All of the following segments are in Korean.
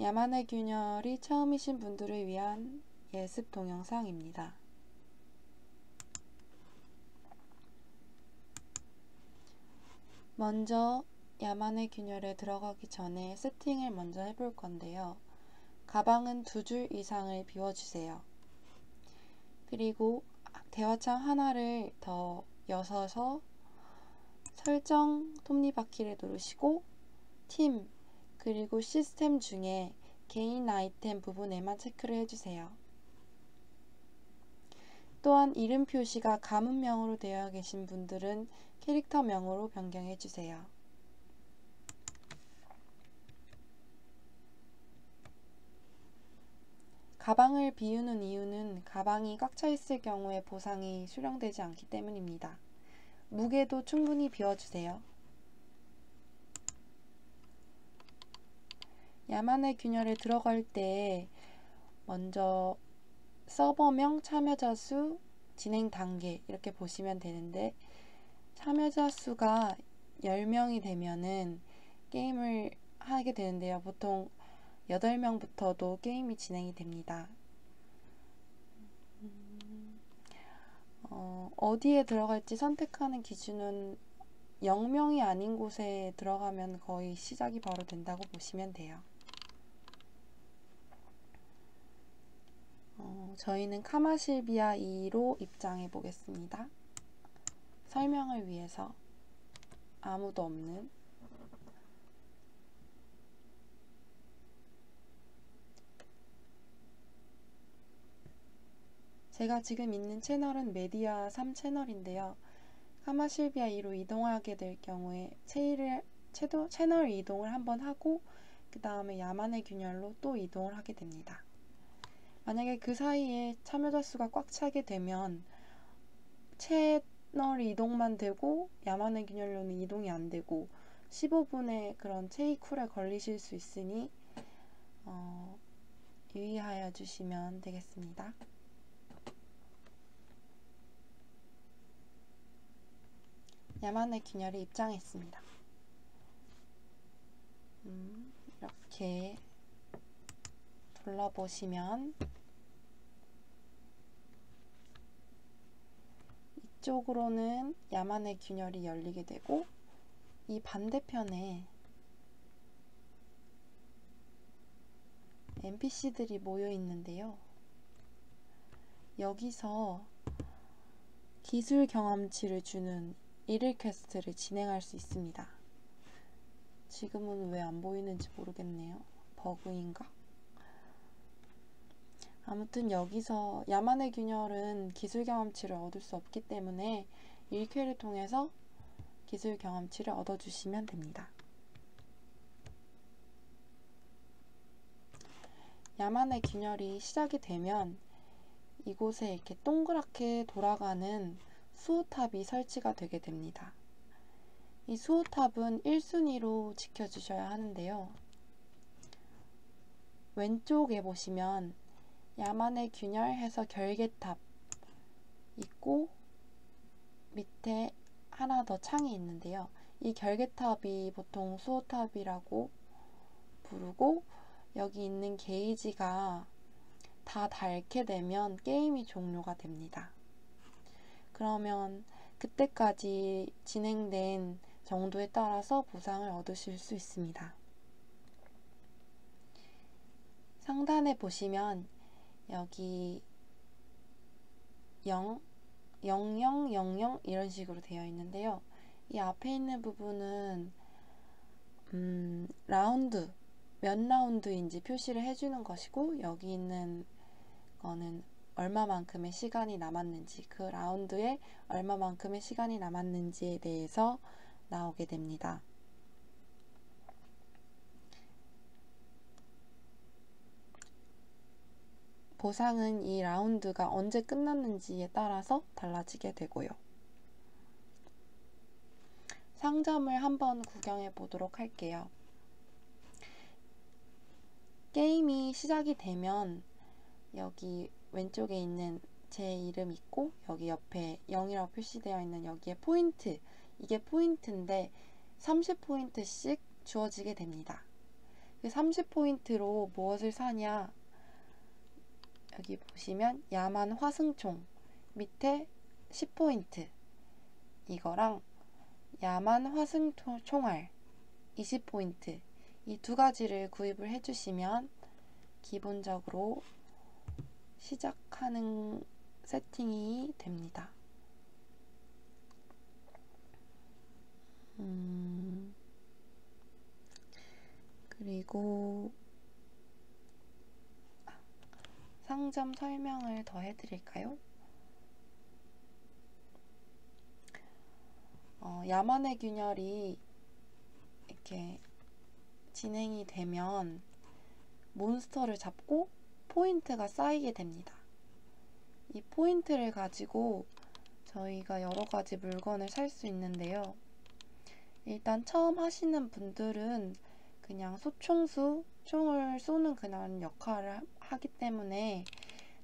야만의 균열이 처음이신 분들을 위한 예습 동영상입니다. 먼저 야만의 균열에 들어가기 전에 세팅을 먼저 해볼 건데요. 가방은 두 줄 이상을 비워주세요. 그리고 대화창 하나를 더 여서서 설정 톱니바퀴를 누르시고 팀 그리고 시스템 중에 개인 아이템 부분에만 체크를 해주세요. 또한 이름 표시가 가문명으로 되어 계신 분들은 캐릭터명으로 변경해 주세요. 가방을 비우는 이유는 가방이 꽉 차 있을 경우에 보상이 수령되지 않기 때문입니다. 무게도 충분히 비워주세요. 야만의 균열에 들어갈 때 먼저 서버명, 참여자 수, 진행 단계 이렇게 보시면 되는데 참여자 수가 10명이 되면은 게임을 하게 되는데요. 보통 8명부터도 게임이 진행이 됩니다. 어, 어디에 들어갈지 선택하는 기준은 0명이 아닌 곳에 들어가면 거의 시작이 바로 된다고 보시면 돼요. 어, 저희는 카마실비아 2로 입장해 보겠습니다. 설명을 위해서 아무도 없는 제가 지금 있는 채널은 메디아 3 채널인데요. 카마실비아 2로 이동하게 될 경우에 채도, 채널 이동을 한번 하고 그 다음에 야만의 균열로 또 이동을 하게 됩니다. 만약에 그 사이에 참여자 수가 꽉 차게 되면 채널 이동만 되고 야만의 균열로는 이동이 안 되고 15분의 그런 체이쿨에 걸리실 수 있으니 어, 유의하여 주시면 되겠습니다. 야만의 균열이 입장했습니다. 음, 이렇게 둘러보시면 이쪽으로는 야만의 균열이 열리게 되고 이 반대편에 NPC들이 모여 있는데요. 여기서 기술 경험치를 주는 1일 퀘스트를 진행할 수 있습니다. 지금은 왜 안 보이는지 모르겠네요. 버그인가? 아무튼 여기서 야만의 균열은 기술 경험치를 얻을 수 없기 때문에 1쾌를 통해서 기술 경험치를 얻어주시면 됩니다. 야만의 균열이 시작이 되면 이곳에 이렇게 동그랗게 돌아가는 수호탑이 설치가 되게 됩니다. 이 수호탑은 1순위로 지켜주셔야 하는데요. 왼쪽에 보시면 야만의 균열 해서 결계탑 있고 밑에 하나 더 창이 있는데요. 이 결계탑이 보통 수호탑이라고 부르고 여기 있는 게이지가 다 닳게 되면 게임이 종료가 됩니다. 그러면 그때까지 진행된 정도에 따라서 보상을 얻으실 수 있습니다. 상단에 보시면 여기 0, 00, 00 이런 식으로 되어 있는데요. 이 앞에 있는 부분은 음, 라운드 몇 라운드인지 표시를 해주는 것이고 여기 있는 거는 얼마만큼의 시간이 남았는지 그 라운드에 얼마만큼의 시간이 남았는지에 대해서 나오게 됩니다. 보상은 이 라운드가 언제 끝났는지에 따라서 달라지게 되고요. 상점을 한번 구경해 보도록 할게요. 게임이 시작이 되면 여기 왼쪽에 있는 제 이름 있고 여기 옆에 0이라고 표시되어 있는 여기에 포인트 이게 포인트인데 30포인트씩 주어지게 됩니다. 그 30포인트로 무엇을 사냐? 여기 보시면 야만 화승총 밑에 10포인트 이거랑 야만 화승총알 20포인트 이 두 가지를 구입을 해주시면 기본적으로 시작하는 세팅이 됩니다. 음, 그리고 상점 설명을 더 해드릴까요? 어, 야만의 균열이 이렇게 진행이 되면 몬스터를 잡고 포인트가 쌓이게 됩니다. 이 포인트를 가지고 저희가 여러 가지 물건을 살 수 있는데요. 일단 처음 하시는 분들은 그냥 소총수, 총을 쏘는 그런 역할을 하기 때문에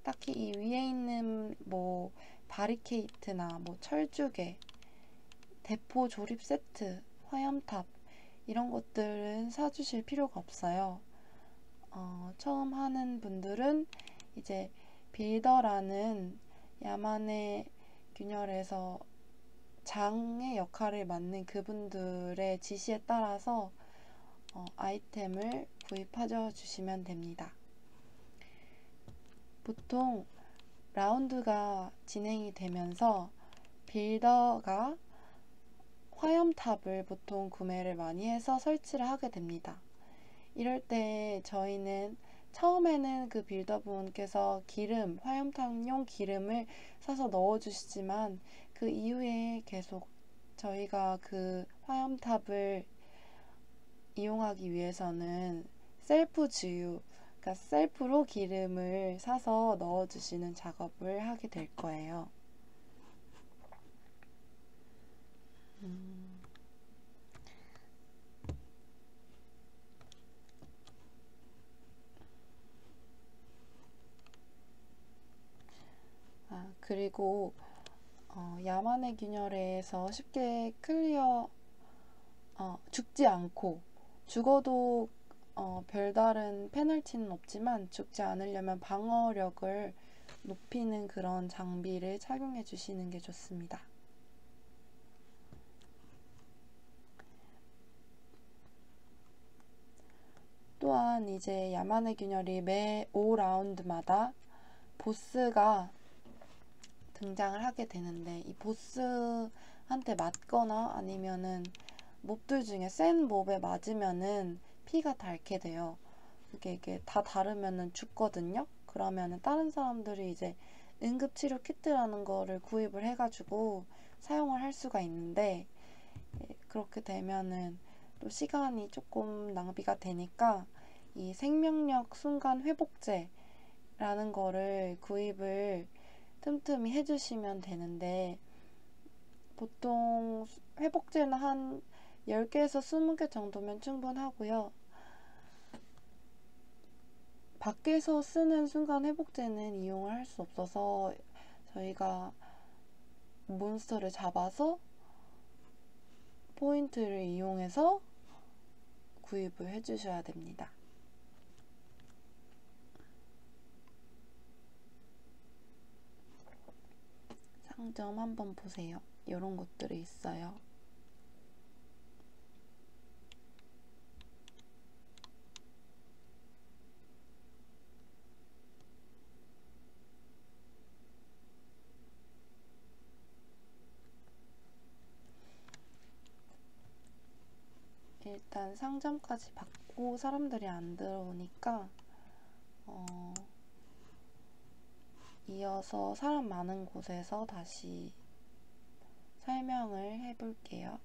딱히 이 위에 있는 뭐 바리케이트나 뭐 철쭉에 대포 조립 세트, 화염탑 이런 것들은 사주실 필요가 없어요. 어, 처음 하는 분들은 이제 빌더라는 야만의 균열에서 장의 역할을 맡는 그분들의 지시에 따라서 어, 아이템을 구입하여 주시면 됩니다. 보통 라운드가 진행이 되면서 빌더가 화염탑을 보통 구매를 많이 해서 설치를 하게 됩니다. 이럴 때 저희는 처음에는 그 빌더분께서 기름, 화염탄용 기름을 사서 넣어주시지만 그 이후에 계속 저희가 그 화염탑을 이용하기 위해서는 셀프 주유, 그러니까 셀프로 기름을 사서 넣어주시는 작업을 하게 될 거예요. 음. 아, 그리고 어, 야만의 균열에서 쉽게 클리어 어, 죽지 않고 죽어도 어, 별다른 페널티는 없지만 죽지 않으려면 방어력을 높이는 그런 장비를 착용해 주시는 게 좋습니다. 또한 이제 야만의 균열이 매 5라운드마다 보스가 등장을 하게 되는데 이 보스한테 맞거나 아니면은 몹들 중에 센 몹에 맞으면은 피가 닳게 돼요. 그게 이게 다 다르면은 죽거든요. 그러면은 다른 사람들이 이제 응급치료 키트라는 거를 구입을 해가지고 사용을 할 수가 있는데 예, 그렇게 되면은 또 시간이 조금 낭비가 되니까 이 생명력 순간 회복제라는 거를 구입을 틈틈이 해주시면 되는데 보통 회복제는 한 10개에서 20개 정도면 충분하고요. 밖에서 쓰는 순간 회복제는 이용을 할 수 없어서 저희가 몬스터를 잡아서 포인트를 이용해서 구입을 해주셔야 됩니다. 상점 한번 보세요. 이런 것들이 있어요. 일단 상점까지 받고 사람들이 안 들어오니까 어, 이어서 사람 많은 곳에서 다시 설명을 해볼게요.